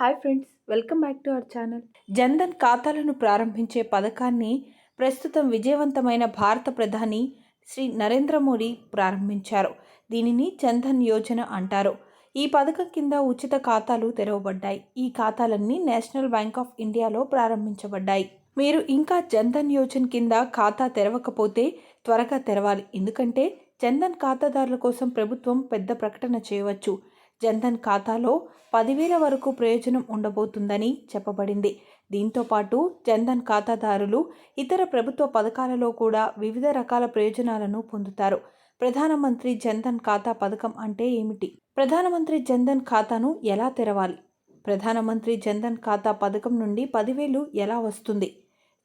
Hi friends welcome back to our channel. Jan Dhan ఖాతాలను ప్రారంభించే పథకాన్ని ప్రస్తుతం విజయవంతమైన భారత ప్రధాని శ్రీ నరేంద్ర మోడీ ప్రారంభించారు. దీనిని జన్ధన్ యోజన అంటారు. ఈ పథకం కింద ఉచిత ఖాతాలు తెరవబడ్డాయి. ఈ ఖాతాలన్నీ నేషనల్ బ్యాంక్ ఆఫ్ ఇండియాలో ప్రారంభించబడ్డాయి. మీరు ఇంకా జన్ధన్ యోజన కింద ఖాతా తెరవకపోతే త్వరగా తెరవాలి. ఎందుకంటే జన్ధన్ ఖాతాదారుల కోసం ప్రభుత్వం పెద్ద ప్రకటన చేయవచ్చు. జన్ధన్ ఖాతాలో పదివేల వరకు ప్రయోజనం ఉండబోతుందని చెప్పబడింది. దీంతో పాటు జన్ధన్ ఖాతాదారులు ఇతర ప్రభుత్వ పథకాలలో కూడా వివిధ రకాల ప్రయోజనాలను పొందుతారు. ప్రధానమంత్రి జన్ధన్ ఖాతా పథకం అంటే ఏమిటి? ప్రధానమంత్రి జన్ధన్ ఖాతాను ఎలా తెరవాలి? ప్రధానమంత్రి జన్ధన్ ఖాతా పథకం నుండి పదివేలు ఎలా వస్తుంది?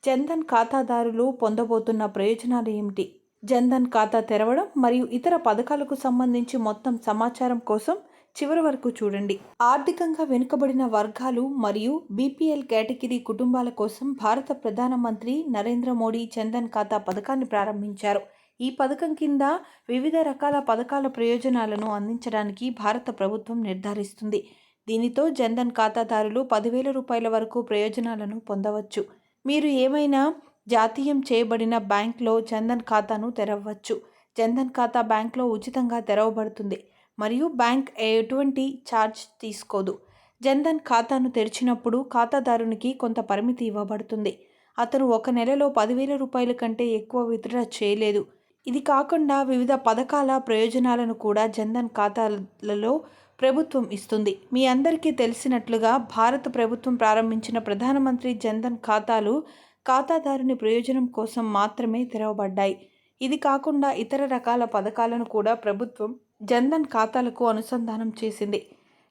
జన్ధన్ ఖాతాదారులు పొందబోతున్న ప్రయోజనాలు ఏమిటి? జన్ధన్ ఖాతా తెరవడం మరియు ఇతర పథకాలకు సంబంధించి మొత్తం సమాచారం కోసం చివరి వరకు చూడండి. ఆర్థికంగా వెనుకబడిన వర్గాలు మరియు బీపీఎల్ కేటగిరీ కుటుంబాల కోసం భారత ప్రధానమంత్రి నరేంద్ర మోడీ జన్ధన్ ఖాతా పథకాన్ని ప్రారంభించారు. ఈ పథకం కింద వివిధ రకాల పథకాల ప్రయోజనాలను అందించడానికి భారత ప్రభుత్వం నిర్ధారిస్తుంది. దీనితో జన్ధన్ ఖాతాదారులు పదివేల రూపాయల వరకు ప్రయోజనాలను పొందవచ్చు. మీరు ఏమైనా జాతీయం చేయబడిన బ్యాంక్లో జన్ధన్ ఖాతాను తెరవవచ్చు జన్ధన్ ఖాతా బ్యాంక్లో ఉచితంగా తెరవబడుతుంది. మరియు బ్యాంక్ ఎటువంటి ఛార్జ్ తీసుకోదు. జన్ధన్ ఖాతాను తెరిచినప్పుడు ఖాతాదారునికి కొంత పరిమితి ఇవ్వబడుతుంది. అతను ఒక నెలలో పదివేల రూపాయల కంటే ఎక్కువ విత్డ్రా చేయలేదు. ఇది కాకుండా వివిధ పథకాల ప్రయోజనాలను కూడా జన్ధన్ ఖాతాలలో ప్రభుత్వం ఇస్తుంది. మీ అందరికీ తెలిసినట్లుగా భారత ప్రభుత్వం ప్రారంభించిన ప్రధానమంత్రి జన్ధన్ ఖాతాలు ఖాతాదారుని ప్రయోజనం కోసం మాత్రమే తెరవబడ్డాయి. ఇది కాకుండా ఇతర రకాల పథకాలను కూడా ప్రభుత్వం జన్ధన్ ఖాతాలకు అనుసంధానం చేసింది.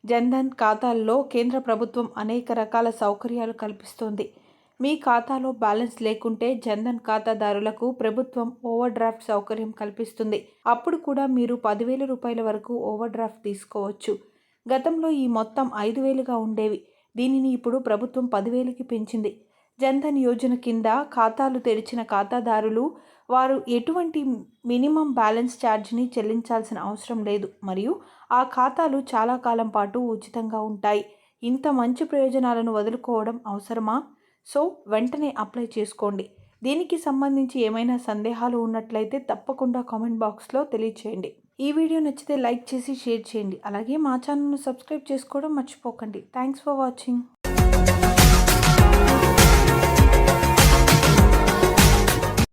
జన్ధన్ ఖాతాల్లో కేంద్ర ప్రభుత్వం అనేక రకాల సౌకర్యాలు కల్పిస్తోంది. మీ ఖాతాలో బ్యాలెన్స్ లేకుంటే జన్ధన్ ఖాతాదారులకు ప్రభుత్వం ఓవర్ డ్రాఫ్ట్ సౌకర్యం కల్పిస్తుంది. అప్పుడు కూడా మీరు పదివేల రూపాయల వరకు ఓవర్ డ్రాఫ్ట్ తీసుకోవచ్చు. గతంలో ఈ మొత్తం ఐదు వేలుగా ఉండేవి. దీనిని ఇప్పుడు ప్రభుత్వం పదివేలకి పెంచింది. జన్ధన్ యోజన కింద ఖాతాలు తెరిచిన ఖాతాదారులు వారు ఎటువంటి మినిమం బ్యాలెన్స్ ఛార్జ్ని చెల్లించాల్సిన అవసరం లేదు. మరియు ఆ ఖాతాలు చాలా కాలం పాటు ఉచితంగా ఉంటాయి. ఇంత మంచి ప్రయోజనాలను వదులుకోవడం అవసరమా? సో వెంటనే అప్లై చేసుకోండి. దీనికి సంబంధించి ఏమైనా సందేహాలు ఉన్నట్లయితే తప్పకుండా కామెంట్ బాక్స్లో తెలియచేయండి. ఈ వీడియో నచ్చితే లైక్ చేసి షేర్ చేయండి. అలాగే మా ఛానల్ను సబ్స్క్రైబ్ చేసుకోవడం మర్చిపోకండి. Thanks for watching.